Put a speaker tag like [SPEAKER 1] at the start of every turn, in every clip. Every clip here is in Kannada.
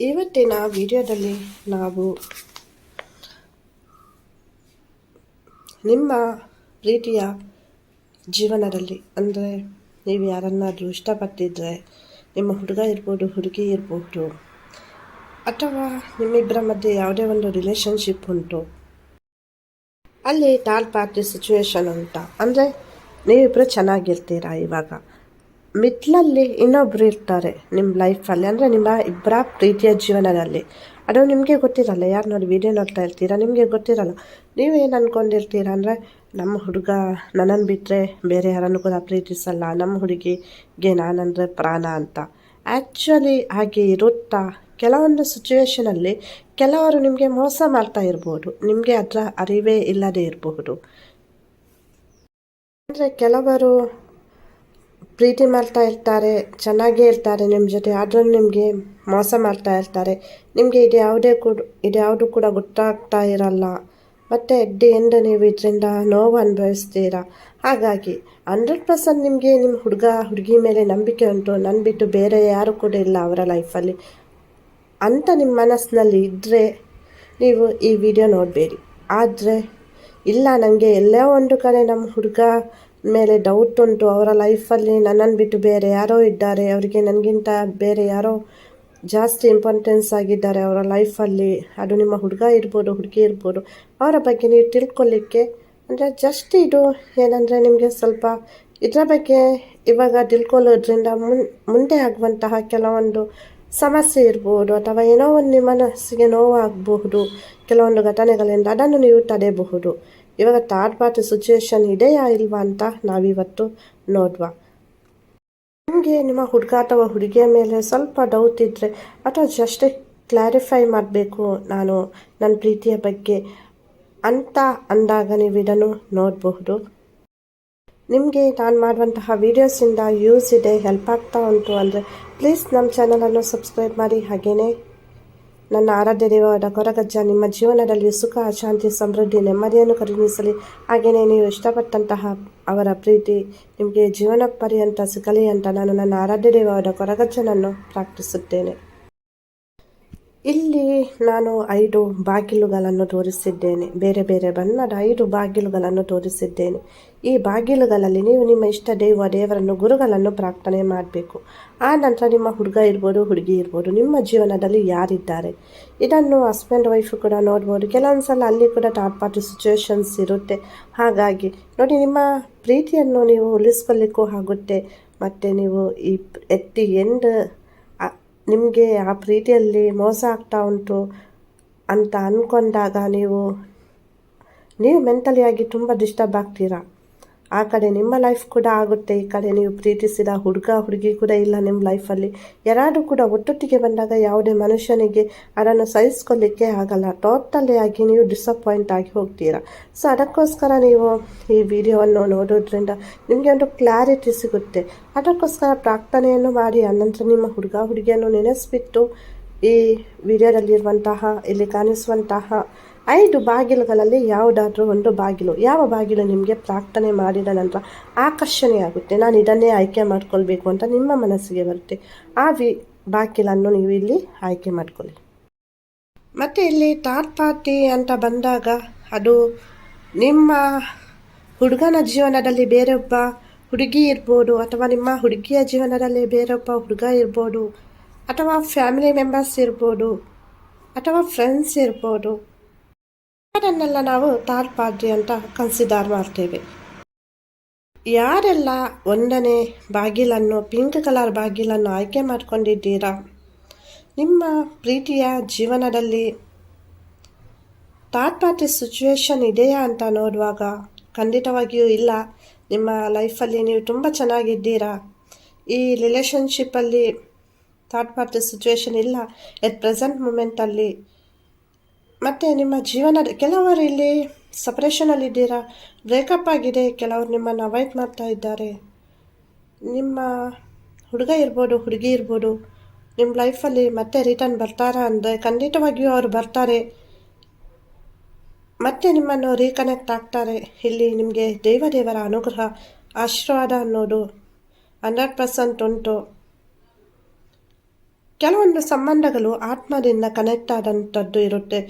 [SPEAKER 1] ಇವತ್ತಿನ ವಿಡಿಯೋದಲ್ಲಿ ನಾವು ನಿಮ್ಮ ಪ್ರೀತಿಯ ಜೀವನದಲ್ಲಿ, ಅಂದರೆ ನೀವು ಯಾರನ್ನಾದರೂ ಇಷ್ಟಪಟ್ಟಿದ್ದರೆ ನಿಮ್ಮ ಹುಡುಗ ಇರ್ಬೋದು, ಹುಡುಗಿ ಇರ್ಬೋದು, ಅಥವಾ ನಿಮ್ಮಿಬ್ಬರ ಮಧ್ಯೆ ಯಾವುದೇ ಒಂದು ರಿಲೇಷನ್ಶಿಪ್ ಉಂಟು, ಅಲ್ಲಿ ಥರ್ಡ್ ಪಾರ್ಟಿ ಸಿಚುವೇಶನ್ ಉಂಟ, ಅಂದರೆ ನೀವಿಬ್ಬರು ಚೆನ್ನಾಗಿರ್ತೀರಾ ಇವಾಗ? ಮಿಡ್ಲಲ್ಲಿ ಇನ್ನೊಬ್ರು ಇರ್ತಾರೆ ನಿಮ್ಮ ಲೈಫಲ್ಲಿ ಅಂದರೆ ನಿಮ್ಮ ಇಬ್ಬರ ಪ್ರೀತಿಯ ಜೀವನದಲ್ಲಿ. ಅದು ನಿಮಗೆ ಗೊತ್ತಿರಲ್ಲ. ಯಾರು ನೋಡಿ ವಿಡಿಯೋ ನೋಡ್ತಾ ಇರ್ತೀರಾ? ನಿಮಗೆ ಗೊತ್ತಿರಲ್ಲ. ನೀವೇನು ಅಂದ್ಕೊಂಡಿರ್ತೀರ ಅಂದರೆ ನಮ್ಮ ಹುಡುಗ ನನ್ನನ್ನು ಬಿಟ್ಟರೆ ಬೇರೆ ಯಾರನ್ನು ಕೂಡ ಪ್ರೀತಿಸಲ್ಲ. ನಮ್ಮ ಹುಡುಗಿಗೆ ನಾನಂದರೆ ಪ್ರಾಣ ಅಂತ. ಆ್ಯಕ್ಚುಲಿ ಹಾಗೆ ಇರುತ್ತಾ? ಕೆಲವೊಂದು ಸಿಚುವೇಷನಲ್ಲಿ ಕೆಲವರು ನಿಮಗೆ ಮೋಸ ಮಾಡ್ತಾ ಇರ್ಬೋದು. ನಿಮಗೆ ಅದರ ಅರಿವೇ ಇಲ್ಲದೆ ಇರಬಹುದು. ಅಂದರೆ ಕೆಲವರು ಪ್ರೀತಿ ಮಾಡ್ತಾ ಇರ್ತಾರೆ, ಚೆನ್ನಾಗೇ ಇರ್ತಾರೆ ನಿಮ್ಮ ಜೊತೆ, ಆದರೂ ನಿಮಗೆ ಮೋಸ ಮಾಡ್ತಾ ಇರ್ತಾರೆ. ನಿಮಗೆ ಇದು ಯಾವುದೇ ಕೂಡ, ಇದು ಯಾವುದು ಕೂಡ ಗೊತ್ತಾಗ್ತಾ ಇರಲ್ಲ. ಮತ್ತು ಅಡ್ಡಿ ದಿ ಎಂಡ್ ನೀವು ಇದರಿಂದ ನೋವು ಅನುಭವಿಸ್ತೀರ? ಹಾಗಾಗಿ ಹಂಡ್ರೆಡ್ ಪರ್ಸೆಂಟ್ ನಿಮಗೆ ನಿಮ್ಮ ಹುಡುಗ, ಹುಡುಗಿ ಮೇಲೆ ನಂಬಿಕೆ ಉಂಟು. ನನ್ನ ಬಿಟ್ಟು ಬೇರೆ ಯಾರು ಕೂಡ ಇಲ್ಲ ಅವರ ಲೈಫಲ್ಲಿ ಅಂತ ನಿಮ್ಮ ಮನಸ್ಸಿನಲ್ಲಿ ಇದ್ದರೆ ನೀವು ಈ ವಿಡಿಯೋ ನೋಡಬೇಡಿ. ಆದರೆ ಇಲ್ಲ ನನಗೆ ಎಲ್ಲೋ ಒಂದು ಕಡೆ ನಮ್ಮ ಹುಡುಗ ಮೇಲೆ ಡೌಟ್ ಉಂಟು. ಅವರ ಲೈಫಲ್ಲಿ ನನ್ನನ್ನು ಬಿಟ್ಟು ಬೇರೆ ಯಾರೋ ಇದ್ದಾರೆ. ಅವರಿಗೆ ನನಗಿಂತ ಬೇರೆ ಯಾರೋ ಜಾಸ್ತಿ ಇಂಪಾರ್ಟೆನ್ಸ್ ಆಗಿದ್ದಾರೆ ಅವರ ಲೈಫಲ್ಲಿ ಅದು ನಿಮ್ಮ ಹುಡುಗ ಇರ್ಬೋದು, ಹುಡುಗಿ ಇರ್ಬೋದು. ಅವರ ಬಗ್ಗೆ ನೀವು ತಿಳ್ಕೊಳ್ಳಿಕ್ಕೆ ಅಂದರೆ ಜಸ್ಟ್ ಇದು ಏನಂದರೆ ನಿಮಗೆ ಸ್ವಲ್ಪ ಇದರ ಬಗ್ಗೆ ಇವಾಗ ತಿಳ್ಕೊಳ್ಳೋದ್ರಿಂದ ಮುನ್, ಮುಂದೆ ಆಗುವಂತಹ ಕೆಲವೊಂದು ಸಮಸ್ಯೆ ಇರ್ಬೋದು ಅಥವಾ ಏನೋ ಒಂದು ನಿಮ್ಮ ಮನಸ್ಸಿಗೆ ನೋವಾಗಬಹುದು. ಕೆಲವೊಂದು ಘಟನೆಗಳಿಂದ ಅದನ್ನು ನೀವು ತಡೆಯಬಹುದು. ಇವಾಗ ಥರ್ಡ್ ಪಾರ್ಟಿ ಸಿಚುವೇಶನ್ ಇದೆಯಾ ಇಲ್ವಾ ಅಂತ ನಾವಿವತ್ತು ನೋಡುವ. ನಿಮಗೆ ನಿಮ್ಮ ಹುಡುಗ ಅಥವಾ ಹುಡುಗಿಯ ಮೇಲೆ ಸ್ವಲ್ಪ ಡೌಟ್ ಇದ್ದರೆ ಅಥವಾ ಜಸ್ಟ್ ಕ್ಲಾರಿಫೈ ಮಾಡಬೇಕು ನಾನು ನನ್ನ ಪ್ರೀತಿಯ ಬಗ್ಗೆ ಅಂತ ಅಂದಾಗ ನೀವು ಇದನ್ನು ನೋಡಬಹುದು. ನಿಮಗೆ ನಾನು ಮಾಡುವಂತಹ ವೀಡಿಯೋಸಿಂದ ಯೂಸ್ ಇದೆ ಹೆಲ್ಪ್ ಆಗ್ತಾ ಉಂಟು ಅಂದರೆ ಪ್ಲೀಸ್ ನಮ್ಮ ಚಾನಲನ್ನು ಸಬ್ಸ್ಕ್ರೈಬ್ ಮಾಡಿ ಹಾಗೆಯೇ ನನ್ನ ಆರಾಧ್ಯ ದೇವವಾದ ಕೊರಗಜ್ಜ ನಿಮ್ಮ ಜೀವನದಲ್ಲಿ ಸುಖ, ಶಾಂತಿ, ಸಮೃದ್ಧಿ, ನೆಮ್ಮದಿಯನ್ನು ಕರುಣಿಸಲಿ. ಹಾಗೆಯೇ ನೀವು ಇಷ್ಟಪಟ್ಟಂತಹ ಅವರ ಪ್ರೀತಿ ನಿಮಗೆ ಜೀವನ ಪರ್ಯಂತ ಸಿಗಲಿ ಅಂತ ನಾನು ನನ್ನ ಆರಾಧ್ಯ ದೇವವಾದ ಕೊರಗಜ್ಜನನ್ನು ಪ್ರಾರ್ಥಿಸುತ್ತೇನೆ. ಇಲ್ಲಿ ನಾನು ಐದು ಬಾಗಿಲುಗಳನ್ನು ತೋರಿಸಿದ್ದೇನೆ. ಬೇರೆ ಬೇರೆ ಬಣ್ಣದ ಐದು ಬಾಗಿಲುಗಳನ್ನು ತೋರಿಸಿದ್ದೇನೆ. ಈ ಬಾಗಿಲುಗಳಲ್ಲಿ ನೀವು ನಿಮ್ಮ ಇಷ್ಟ ದೈವ ದೇವರನ್ನು ಗುರುಗಳನ್ನು ಪ್ರಾರ್ಥನೆ ಮಾಡಬೇಕು. ಆ ನಂತರ ನಿಮ್ಮ ಹುಡುಗ ಇರ್ಬೋದು, ಹುಡುಗಿ ಇರ್ಬೋದು, ನಿಮ್ಮ ಜೀವನದಲ್ಲಿ ಯಾರಿದ್ದಾರೆ? ಇದನ್ನು ಹಸ್ಬೆಂಡ್ ವೈಫ್ ಕೂಡ ನೋಡ್ಬೋದು. ಕೆಲವೊಂದು ಸಲ ಅಲ್ಲಿ ಕೂಡ ಥರ್ಡ್ ಪಾರ್ಟಿ ಸಿಚುವೇಶನ್ಸ್ ಇರುತ್ತೆ. ಹಾಗಾಗಿ ನೋಡಿ, ನಿಮ್ಮ ಪ್ರೀತಿಯನ್ನು ನೀವು ಉಳಿಸ್ಕೊಳ್ಳಿಕ್ಕೂ ಆಗುತ್ತೆ. ಮತ್ತು ನೀವು ಈ ಎತ್ತಿ ಎಂಡ್ ನಿಮಗೆ ಆ ಪ್ರೀತಿಯಲ್ಲಿ ಮೋಸ ಆಗ್ತಾ ಉಂಟು ಅಂತ ಅಂದ್ಕೊಂಡಾಗ ನೀವು ನೀವು ಮೆಂಟಲಿಯಾಗಿ ತುಂಬ ಡಿಸ್ಟರ್ಬ್ ಆಗ್ತೀರಾ? ಆ ಕಡೆ ನಿಮ್ಮ ಲೈಫ್ ಕೂಡ ಆಗುತ್ತೆ, ಈ ಕಡೆ ನೀವು ಪ್ರೀತಿಸಿದ ಹುಡುಗ, ಹುಡುಗಿ ಕೂಡ ಇಲ್ಲ ನಿಮ್ಮ ಲೈಫಲ್ಲಿ ಯಾರಾದರೂ ಕೂಡ ಒಟ್ಟೊಟ್ಟಿಗೆ ಬಂದಾಗ ಯಾವುದೇ ಮನುಷ್ಯನಿಗೆ ಅದನ್ನು ಸಹಿಸ್ಕೊಳ್ಳಿಕ್ಕೆ ಆಗಲ್ಲ. ಟೋಟಲಿ ಆಗಿ ನೀವು ಡಿಸಪಾಯಿಂಟ್ ಆಗಿ ಹೋಗ್ತೀರಾ. ಸೊ ಅದಕ್ಕೋಸ್ಕರ ನೀವು ಈ ವಿಡಿಯೋವನ್ನು ನೋಡೋದ್ರಿಂದ ನಿಮಗೆ ಒಂದು ಕ್ಲಾರಿಟಿ ಸಿಗುತ್ತೆ. ಅದಕ್ಕೋಸ್ಕರ ಪ್ರಾರ್ಥನೆಯನ್ನು ಮಾಡಿ, ಅನಂತರ ನಿಮ್ಮ ಹುಡುಗ, ಹುಡುಗಿಯನ್ನು ನೆನೆಸ್ಬಿಟ್ಟು ಈ ವಿಡಿಯೋದಲ್ಲಿರುವಂತಹ ಇಲ್ಲಿ ಕಾಣಿಸುವಂತಹ ಐದು ಬಾಗಿಲುಗಳಲ್ಲಿ ಯಾವುದಾದ್ರೂ ಒಂದು ಬಾಗಿಲು, ಯಾವ ಬಾಗಿಲು ನಿಮಗೆ ಪ್ರಾರ್ಥನೆ ಮಾಡಿದ ನಂತರ ಆಕರ್ಷಣೆಯಾಗುತ್ತೆ. ನಾನು ಇದನ್ನೇ ಆಯ್ಕೆ ಮಾಡ್ಕೊಳ್ಬೇಕು ಅಂತ ನಿಮ್ಮ ಮನಸ್ಸಿಗೆ ಬರುತ್ತೆ. ಆ ವಿ, ಬಾಗಿಲನ್ನು ನೀವು ಇಲ್ಲಿ ಆಯ್ಕೆ ಮಾಡ್ಕೊಳ್ಳಿ. ಮತ್ತು ಇಲ್ಲಿ ಥರ್ಡ್ ಪಾರ್ಟಿ ಅಂತ ಬಂದಾಗ ಅದು ನಿಮ್ಮ ಹುಡುಗನ ಜೀವನದಲ್ಲಿ ಬೇರೊಬ್ಬ ಹುಡುಗಿ ಇರ್ಬೋದು, ಅಥವಾ ನಿಮ್ಮ ಹುಡುಗಿಯ ಜೀವನದಲ್ಲಿ ಬೇರೊಬ್ಬ ಹುಡುಗ ಇರ್ಬೋದು, ಅಥವಾ ಫ್ಯಾಮಿಲಿ ಮೆಂಬರ್ಸ್ ಇರ್ಬೋದು, ಅಥವಾ ಫ್ರೆಂಡ್ಸ್ ಇರ್ಬೋದು ಅದನ್ನೆಲ್ಲ ನಾವು ಥರ್ಡ್ ಅಂತ ಕನ್ಸಿಡರ್ ಮಾಡ್ತೇವೆ. ಯಾರೆಲ್ಲ ಒಂದನೇ ಬಾಗಿಲನ್ನು, ಪಿಂಕ್ ಕಲರ್ ಬಾಗಿಲನ್ನು ಆಯ್ಕೆ ಮಾಡಿಕೊಂಡಿದ್ದೀರಾ? ನಿಮ್ಮ ಪ್ರೀತಿಯ ಜೀವನದಲ್ಲಿ ಥರ್ಡ್ ಪಾರ್ಟಿ ಸಿಚುವೇಶನ್ ಇದೆಯಾ ಅಂತ ನೋಡುವಾಗ, ಖಂಡಿತವಾಗಿಯೂ ಇಲ್ಲ. ನಿಮ್ಮ ಲೈಫಲ್ಲಿ ನೀವು ತುಂಬ ಚೆನ್ನಾಗಿದ್ದೀರಾ? ಈ ರಿಲೇಷನ್ಶಿಪ್ಪಲ್ಲಿ ಥರ್ಡ್ ಪಾರ್ಟಿ ಸಿಚುವೇಶನ್ ಇಲ್ಲ. ಎಟ್ ಪ್ರೆಸೆಂಟ್ ಮೂಮೆಂಟಲ್ಲಿ ಮತ್ತು ನಿಮ್ಮ ಜೀವನದ ಕೆಲವರು ಇಲ್ಲಿ ಸಪ್ರೇಷನಲ್ಲಿದ್ದೀರಾ ಬ್ರೇಕಪ್ ಆಗಿದೆ, ಕೆಲವರು ನಿಮ್ಮನ್ನು ಅವಾಯ್ಡ್ ಮಾಡ್ತಾ ಇದ್ದಾರೆ. ನಿಮ್ಮ ಹುಡುಗ ಇರ್ಬೋದು, ಹುಡುಗಿ ಇರ್ಬೋದು ನಿಮ್ಮ ಲೈಫಲ್ಲಿ ಮತ್ತೆ ರಿಟರ್ನ್ ಬರ್ತಾರಾ ಅಂದರೆ ಖಂಡಿತವಾಗಿಯೂ ಅವರು ಬರ್ತಾರೆ. ಮತ್ತೆ ನಿಮ್ಮನ್ನು ರೀಕನೆಕ್ಟ್ ಆಗ್ತಾರೆ. ಇಲ್ಲಿ ನಿಮಗೆ ದೇವದೇವರ ಅನುಗ್ರಹ, ಆಶೀರ್ವಾದ ಅನ್ನೋದು ಹಂಡ್ರೆಡ್ ಪರ್ಸೆಂಟ್ ಉಂಟು. ಕೆಲವೊಂದು ಸಂಬಂಧಗಳು ಆತ್ಮದಿಂದ ಕನೆಕ್ಟ್ ಆದಂಥದ್ದು ಇರುತ್ತೆ.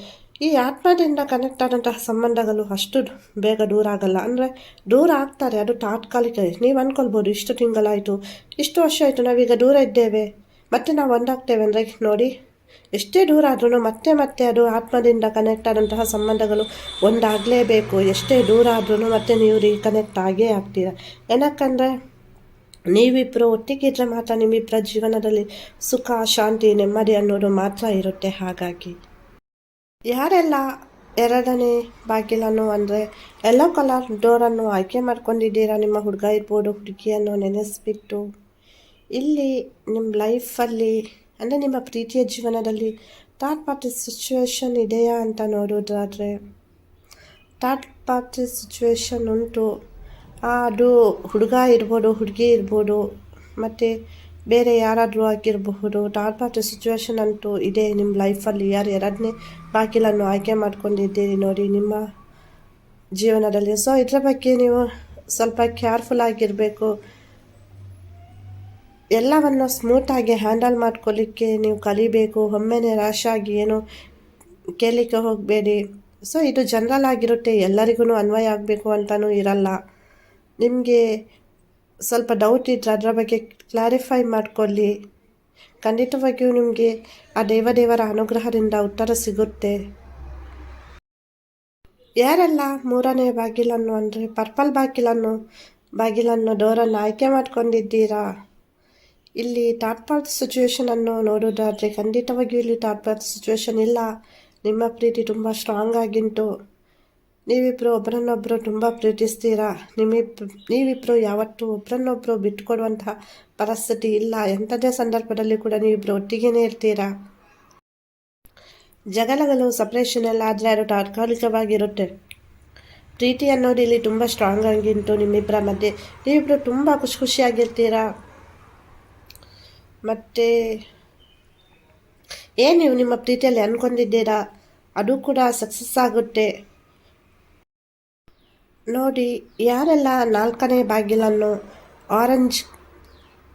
[SPEAKER 1] ಈ ಆತ್ಮದಿಂದ ಕನೆಕ್ಟ್ ಆದಂತಹ ಸಂಬಂಧಗಳು ಅಷ್ಟು ಬೇಗ ದೂರ ಆಗಲ್ಲ. ಅಂದರೆ ದೂರ ಆಗ್ತಾರೆ, ಅದು ತಾತ್ಕಾಲಿಕ. ನೀವು ಅಂದ್ಕೊಳ್ಬೋದು ಇಷ್ಟು ತಿಂಗಳಾಯಿತು, ಇಷ್ಟು ವರ್ಷ ಆಯಿತು, ನಾವೀಗ ದೂರ ಇದ್ದೇವೆ. ಮತ್ತೆ ನಾವು ಒಂದಾಗ್ತೇವೆ ಅಂದರೆ ನೋಡಿ, ಎಷ್ಟೇ ದೂರ ಆದ್ರೂ ಮತ್ತೆ ಮತ್ತೆ ಅದು ಆತ್ಮದಿಂದ ಕನೆಕ್ಟ್ ಆದಂತಹ ಸಂಬಂಧಗಳು ಒಂದಾಗಲೇಬೇಕು. ಎಷ್ಟೇ ದೂರ ಆದ್ರೂ ಮತ್ತೆ ನೀವು ರೀಕನೆಕ್ಟ್ ಆಗೇ ಆಗ್ತೀರ. ಏನಕ್ಕಂದರೆ ನೀವಿಬ್ಬರು ಒಟ್ಟಿಗಿದ್ರೆ ಮಾತ್ರ ನಿಮ್ಮಿಬ್ಬರ ಜೀವನದಲ್ಲಿ ಸುಖ, ಶಾಂತಿ, ನೆಮ್ಮದಿ ಅನ್ನೋದು ಮಾತ್ರ ಇರುತ್ತೆ ಹಾಗಾಗಿ. ಯಾರೆಲ್ಲ ಎರಡನೇ ಬಾಗಿಲನ್ನು ಅಂದರೆ ಎಲ್ಲೋ ಕಲರ್ ಡೋರನ್ನು ಆಯ್ಕೆ ಮಾಡ್ಕೊಂಡಿದ್ದೀರಾ? ನಿಮ್ಮ ಹುಡುಗ ಇರ್ಬೋದು, ಹುಡುಗಿಯನ್ನು ನೆನೆಸ್ಬಿಟ್ಟು. ಇಲ್ಲಿ ನಿಮ್ಮ ಲೈಫಲ್ಲಿ ಅಂದರೆ ನಿಮ್ಮ ಪ್ರೀತಿಯ ಜೀವನದಲ್ಲಿ ಥರ್ಡ್ ಪಾರ್ಟಿ ಸಿಚುವೇಶನ್ ಇದೆಯಾ ಅಂತ ನೋಡೋದಾದರೆ ಥರ್ಡ್ ಪಾರ್ಟಿ ಸಿಚುವೇಶನ್ ಉಂಟು. ಅದು ಹುಡುಗ ಇರ್ಬೋದು, ಹುಡುಗಿ ಇರ್ಬೋದು, ಮತ್ತು ಬೇರೆ ಯಾರಾದರೂ ಆಗಿರಬಹುದು ಥರ್ಡ್ ಪಾರ್ಟಿ ಸಿಚುವೇಶನ್ ಅಂತೂ ಇದೆ ನಿಮ್ಮ ಲೈಫಲ್ಲಿ ಯಾರು ಎರಡನೇ ಬಾಗಿಲನ್ನು ಆಯ್ಕೆ ಮಾಡ್ಕೊಂಡಿದ್ದೀರಿ ನೋಡಿ ನಿಮ್ಮ ಜೀವನದಲ್ಲಿ. ಸೊ ಇದರ ಬಗ್ಗೆ ನೀವು ಸ್ವಲ್ಪ ಕೇರ್ಫುಲ್ ಆಗಿರಬೇಕು. ಎಲ್ಲವನ್ನು ಸ್ಮೂತಾಗಿ ಹ್ಯಾಂಡಲ್ ಮಾಡ್ಕೊಳ್ಳಿಕ್ಕೆ ನೀವು ಕಲಿಬೇಕು. ಒಮ್ಮೆನೆ ಆಗಿ ಏನು ಕೇಳಲಿಕ್ಕೆ ಹೋಗಬೇಡಿ. ಸೊ ಇದು ಜನರಲ್ ಆಗಿರುತ್ತೆ. ಎಲ್ಲರಿಗೂ ಅನ್ವಯ ಆಗಬೇಕು ಅಂತಲೂ ಇರಲ್ಲ. ನಿಮಗೆ ಸ್ವಲ್ಪ ಡೌಟ್ ಇದ್ದರೆ ಅದರ ಬಗ್ಗೆ ಕ್ಲಾರಿಫೈ ಮಾಡಿಕೊಳ್ಳಿ. ಖಂಡಿತವಾಗಿಯೂ ನಿಮಗೆ ಆ ದೇವದೇವರ ಅನುಗ್ರಹದಿಂದ ಉತ್ತರ ಸಿಗುತ್ತೆ. ಯಾರೆಲ್ಲ ಮೂರನೇ ಬಾಗಿಲನ್ನು ಅಂದರೆ ಪರ್ಪಲ್ ಬಾಗಿಲನ್ನು ಬಾಗಿಲನ್ನು ಡೋರನ್ನು ಆಯ್ಕೆ ಮಾಡ್ಕೊಂಡಿದ್ದೀರಾ? ಇಲ್ಲಿ ಥರ್ಡ್ ಪಾರ್ಟ್ ಸಿಚುವೇಶನನ್ನು ನೋಡೋದಾದರೆ ಖಂಡಿತವಾಗಿಯೂ ಇಲ್ಲಿ ಥರ್ಡ್ ಪಾರ್ಟ್ ಸಿಚುವೇಶನ್ ಇಲ್ಲ. ನಿಮ್ಮ ಪ್ರೀತಿ ತುಂಬ ಸ್ಟ್ರಾಂಗ್ ಆಗಿಂಟು. ನೀವಿಬ್ಬರು ಒಬ್ಬರನ್ನೊಬ್ಬರು ತುಂಬ ಪ್ರೀತಿಸ್ತೀರಾ? ನಿಮ್ಮಿಬ್ ನೀವಿಬ್ಬರು ಯಾವತ್ತೂ ಒಬ್ಬರನ್ನೊಬ್ಬರು ಬಿಟ್ಕೊಡುವಂತಹ ಪರಿಸ್ಥಿತಿ ಇಲ್ಲ. ಎಂಥದೇ ಸಂದರ್ಭದಲ್ಲಿ ಕೂಡ ನೀವಿಬ್ಬರು ಒಟ್ಟಿಗೆನೇ ಇರ್ತೀರಾ? ಜಗಳಗಳು ಸಪ್ರೇಷನ್ ಎಲ್ಲ ಆದರೆ ಅದು ತಾತ್ಕಾಲಿಕವಾಗಿರುತ್ತೆ. ಪ್ರೀತಿ ಅನ್ನೋದು ಇಲ್ಲಿ ತುಂಬ ಸ್ಟ್ರಾಂಗ್ ಆಗಿಂಟು ನಿಮ್ಮಿಬ್ಬರ ಮಧ್ಯೆ. ನೀವಿಬ್ಬರು ತುಂಬ ಖುಷಿ ಖುಷಿಯಾಗಿರ್ತೀರಾ? ಮತ್ತು, ಏನು ನೀವು ನಿಮ್ಮ ಪ್ರೀತಿಯಲ್ಲಿ ಅಂದ್ಕೊಂಡಿದ್ದೀರಾ ಅದು ಕೂಡ ಸಕ್ಸಸ್ ಆಗುತ್ತೆ. ನೋಡಿ, ಯಾರೆಲ್ಲ ನಾಲ್ಕನೇ ಬಾಗಿಲನ್ನು ಆರೆಂಜ್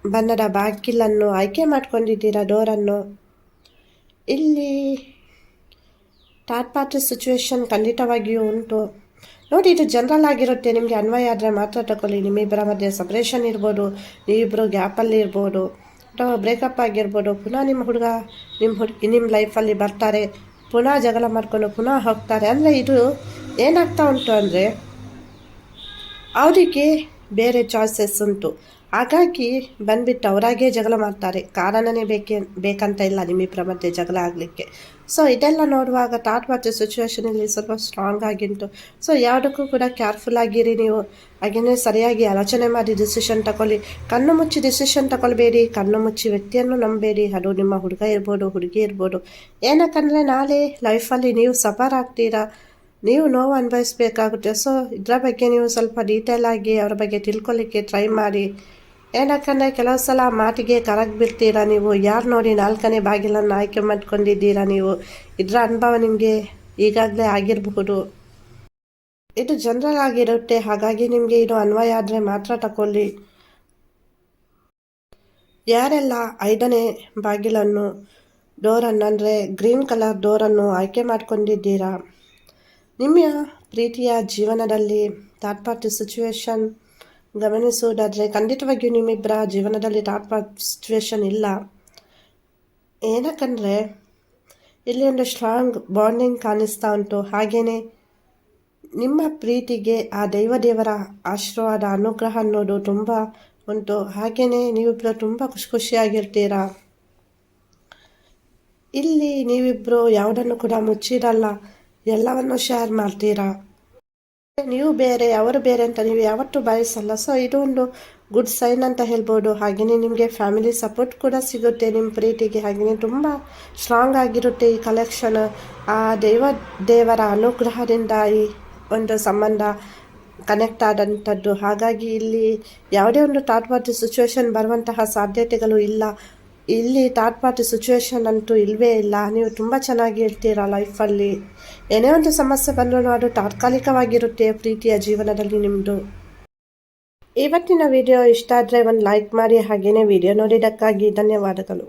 [SPEAKER 1] ಬಣ್ಣದ ಬಾಗಿಲನ್ನು ಆಯ್ಕೆ ಮಾಡ್ಕೊಂಡಿದ್ದೀರಾ ಡೋರನ್ನು? ಇಲ್ಲಿ ಪಾರ್ಟಿ ಸಿಚುವೇಶನ್ ಖಂಡಿತವಾಗಿಯೂ ಉಂಟು. ನೋಡಿ, ಇದು ಜನರಲ್ ಆಗಿರುತ್ತೆ. ನಿಮಗೆ ಅನ್ವಯ ಆದರೆ ಮಾತ್ರ ತಗೊಳ್ಳಿ. ನಿಮ್ಮಿಬ್ಬರ ಮಧ್ಯೆ ಸಪ್ರೇಷನ್ ಇರ್ಬೋದು ನೀವಿಬ್ಬರು ಗ್ಯಾಪಲ್ಲಿ ಇರ್ಬೋದು, ಅಥವಾ ಬ್ರೇಕಪ್ ಆಗಿರ್ಬೋದು. ಪುನಃ ನಿಮ್ಮ ಹುಡುಗ, ನಿಮ್ಮ ಹುಡುಗಿ ನಿಮ್ಮ ಲೈಫಲ್ಲಿ ಬರ್ತಾರೆ. ಪುನಃ ಜಗಳ ಮಾಡಿಕೊಂಡು ಪುನಃ ಹೋಗ್ತಾರೆ. ಅಂದರೆ ಇದು ಏನಾಗ್ತಾ ಉಂಟು ಅಂದರೆ ಅವರಿಗೆ ಬೇರೆ ಚಾಯ್ಸಸ್ ಉಂಟು. ಹಾಗಾಗಿ ಬಂದ್ಬಿಟ್ಟು ಅವರಾಗೇ ಜಗಳ ಮಾಡ್ತಾರೆ. ಕಾರಣನೇ ಬೇಕೆ, ಬೇಕಂತ ಇಲ್ಲ ನಿಮ್ಮಿಬ್ಬರ ಮಧ್ಯೆ ಜಗಳ ಆಗಲಿಕ್ಕೆ. ಸೊ ಇದೆಲ್ಲ ನೋಡುವಾಗ ಥಾಟ್ ಮತ್ತು ಸಿಚುವೇಶನಲ್ಲಿ ಸ್ವಲ್ಪ ಸ್ಟ್ರಾಂಗ್ ಆಗಿಂಟು. ಸೊ ಯಾವುದಕ್ಕೂ ಕೂಡ ಕೇರ್ಫುಲ್ ಆಗಿರಿ ನೀವು. ಹಾಗೆಯೇ ಸರಿಯಾಗಿ ಆಲೋಚನೆ ಮಾಡಿ ಡಿಸಿಷನ್ ತಗೊಳ್ಳಿ ಕಣ್ಣು ಮುಚ್ಚಿ ಡಿಸಿಷನ್ ತಗೊಳ್ಬೇಡಿ ಕಣ್ಣು ಮುಚ್ಚಿ ವ್ಯಕ್ತಿಯನ್ನು ನಂಬೇಡಿ. ಅದು ನಿಮ್ಮ ಹುಡುಗ ಇರ್ಬೋದು, ಹುಡುಗಿ ಇರ್ಬೋದು. ಏನಕ್ಕಂದರೆ ನಾಳೆ ಲೈಫಲ್ಲಿ ನೀವು ಸಫರ್ ಆಗ್ತೀರಾ? ನೀವು ನೋವು ಅನುಭವಿಸ್ಬೇಕಾಗುತ್ತೆ ಸೊ ಇದರ ಬಗ್ಗೆ ನೀವು ಸ್ವಲ್ಪ ಡೀಟೇಲ್ ಆಗಿ ಅವರ ಬಗ್ಗೆ ತಿಳ್ಕೊಳ್ಳಿಕ್ಕೆ ಟ್ರೈ ಮಾಡಿ. ಏನಕ್ಕಂದರೆ ಕೆಲವು ಸಲ ಮಾತಿಗೆ ಕರಗ್ ಬಿಡ್ತೀರಾ ನೀವು? ಯಾರು ನೋಡಿ ನಾಲ್ಕನೇ ಬಾಗಿಲನ್ನು ಆಯ್ಕೆ ಮಾಡ್ಕೊಂಡಿದ್ದೀರಾ ನೀವು? ಇದರ ಅನುಭವ ನಿಮಗೆ ಈಗಾಗಲೇ ಆಗಿರಬಹುದು. ಇದು ಜನರಲ್ ಆಗಿರುತ್ತೆ. ಹಾಗಾಗಿ ನಿಮಗೆ ಇದು ಅನ್ವಯ ಆದರೆ ಮಾತ್ರ ತಗೊಳ್ಳಿ. ಯಾರೆಲ್ಲ ಐದನೇ ಬಾಗಿಲನ್ನು ಡೋರನ್ನು ಅಂದರೆ ಗ್ರೀನ್ ಕಲರ್ ಡೋರನ್ನು ಆಯ್ಕೆ ಮಾಡ್ಕೊಂಡಿದ್ದೀರಾ? ನಿಮ್ಮ ಪ್ರೀತಿಯ ಜೀವನದಲ್ಲಿ ಥರ್ಡ್ ಪಾರ್ಟಿ ಸಿಚುವೇಶನ್ ಗಮನಿಸುವುದಾದರೆ ಖಂಡಿತವಾಗಿಯೂ ನಿಮ್ಮಿಬ್ಬರ ಜೀವನದಲ್ಲಿ ಥರ್ಡ್ ಪಾರ್ಟಿ ಸಿಚುವೇಶನ್ ಇಲ್ಲ. ಏನಕ್ಕಂದರೆ, ಇಲ್ಲಿ ಒಂದು ಸ್ಟ್ರಾಂಗ್ ಬಾಂಡಿಂಗ್ ಕಾಣಿಸ್ತಾ ಉಂಟು. ಹಾಗೆಯೇ ನಿಮ್ಮ ಪ್ರೀತಿಗೆ ಆ ದೈವ ದೇವರ ಆಶೀರ್ವಾದ, ಅನುಗ್ರಹ ಅನ್ನೋದು ತುಂಬ ಉಂಟು. ಹಾಗೆಯೇ ನೀವಿಬ್ಬರು ತುಂಬ ಖುಷಿ ಖುಷಿಯಾಗಿರ್ತೀರಾ? ಇಲ್ಲಿ ನೀವಿಬ್ಬರು ಯಾವುದನ್ನು ಕೂಡ ಮುಚ್ಚಿರಲ್ಲ ಎಲ್ಲವನ್ನು ಶೇರ್ ಮಾಡ್ತೀರಾ? ನೀವು ಬೇರೆ, ಅವರು ಬೇರೆ ಅಂತ ನೀವು ಯಾವತ್ತೂ ಬಯಸಲ್ಲ. ಸೊ ಇದು ಒಂದು ಗುಡ್ ಸೈನ್ ಅಂತ ಹೇಳ್ಬೋದು. ಹಾಗೆಯೇ ನಿಮಗೆ ಫ್ಯಾಮಿಲಿ ಸಪೋರ್ಟ್ ಕೂಡ ಸಿಗುತ್ತೆ ನಿಮ್ಮ ಪ್ರೀತಿಗೆ. ಹಾಗೆಯೇ ತುಂಬ ಸ್ಟ್ರಾಂಗ್ ಆಗಿರುತ್ತೆ ಈ ಕಲೆಕ್ಷನ್ ಆ ದೇವ, ದೇವರ ಅನುಗ್ರಹದಿಂದ ಈ ಒಂದು ಸಂಬಂಧ ಕನೆಕ್ಟ್ ಆದಂಥದ್ದು. ಹಾಗಾಗಿ ಇಲ್ಲಿ ಯಾವುದೇ ಒಂದು ಥಾಟ್ ಸಿಚುವೇಶನ್ ಬರುವಂತಹ ಸಾಧ್ಯತೆಗಳು ಇಲ್ಲ. ಇಲ್ಲಿ ಥರ್ಡ್ ಪಾರ್ಟಿ ಸಿಚುವೇಶನ್ ಅಂತೂ ಇಲ್ಲವೇ ಇಲ್ಲ. ನೀವು ತುಂಬ ಚೆನ್ನಾಗಿ ಇರ್ತೀರ ಲೈಫಲ್ಲಿ ಏನೇ ಒಂದು ಸಮಸ್ಯೆ ಬಂದರೂ ಅದು ತಾತ್ಕಾಲಿಕವಾಗಿರುತ್ತೆ ಪ್ರೀತಿಯ ಜೀವನದಲ್ಲಿ ನಿಮ್ಮದು ಇವತ್ತಿನ ವಿಡಿಯೋ ಇಷ್ಟ ಆದರೆ ಒಂದು ಲೈಕ್ ಮಾಡಿ ಹಾಗೆಯೇ ವಿಡಿಯೋ ನೋಡಿದ್ದಕ್ಕಾಗಿ ಧನ್ಯವಾದಗಳು.